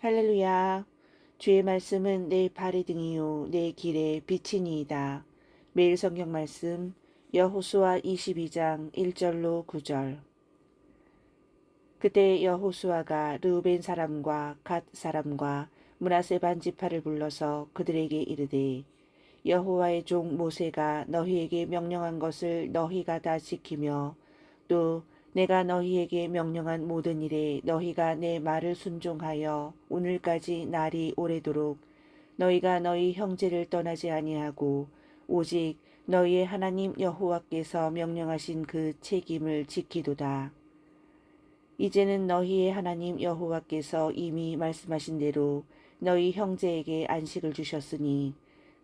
할렐루야. 주의 말씀은 내 발의 등이요 내 길의 빛이니이다. 매일 성경 말씀 여호수아 22장 1절로 9절. 그때 여호수아가 르우벤 사람과 갓 사람과 문하세 반 지파를 불러서 그들에게 이르되 여호와의 종 모세가 너희에게 명령한 것을 너희가 다 지키며 또 내가 너희에게 명령한 모든 일에 너희가 내 말을 순종하여 오늘까지 날이 오래도록 너희가 너희 형제를 떠나지 아니하고 오직 너희의 하나님 여호와께서 명령하신 그 책임을 지키도다. 이제는 너희의 하나님 여호와께서 이미 말씀하신 대로 너희 형제에게 안식을 주셨으니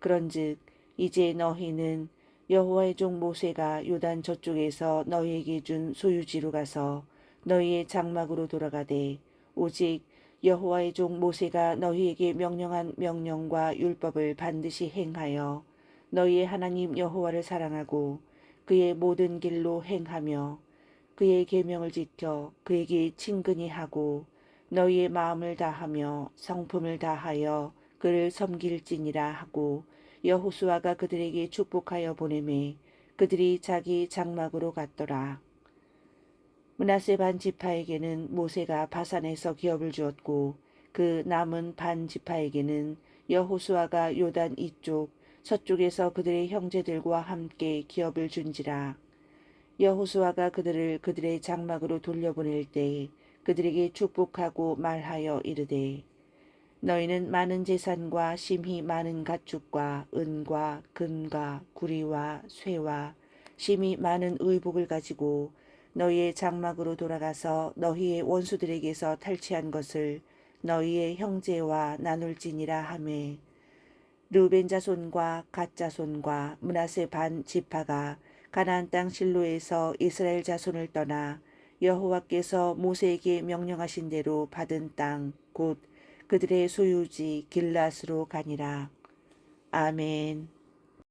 그런즉 이제 너희는 여호와의 종 모세가 요단 저쪽에서 너희에게 준 소유지로 가서 너희의 장막으로 돌아가되 오직 여호와의 종 모세가 너희에게 명령한 명령과 율법을 반드시 행하여 너희의 하나님 여호와를 사랑하고 그의 모든 길로 행하며 그의 계명을 지켜 그에게 친근히 하고 너희의 마음을 다하며 성품을 다하여 그를 섬길지니라 하고 여호수아가 그들에게 축복하여 보내매 그들이 자기 장막으로 갔더라. 문하세 반 지파에게는 모세가 바산에서 기업을 주었고 그 남은 반 지파에게는 여호수아가 요단 이쪽 서쪽에서 그들의 형제들과 함께 기업을 준지라. 여호수아가 그들을 그들의 장막으로 돌려보낼 때 그들에게 축복하고 말하여 이르되 너희는 많은 재산과 심히 많은 가축과 은과 금과 구리와 쇠와 심히 많은 의복을 가지고 너희의 장막으로 돌아가서 너희의 원수들에게서 탈취한 것을 너희의 형제와 나눌지니라 하매. 르벤 자손과 갓 자손과 문하세 반 지파가 가나안 땅 실로에서 이스라엘 자손을 떠나 여호와께서 모세에게 명령하신 대로 받은 땅곧 그들의 소유지 길라스로 가니라. 아멘.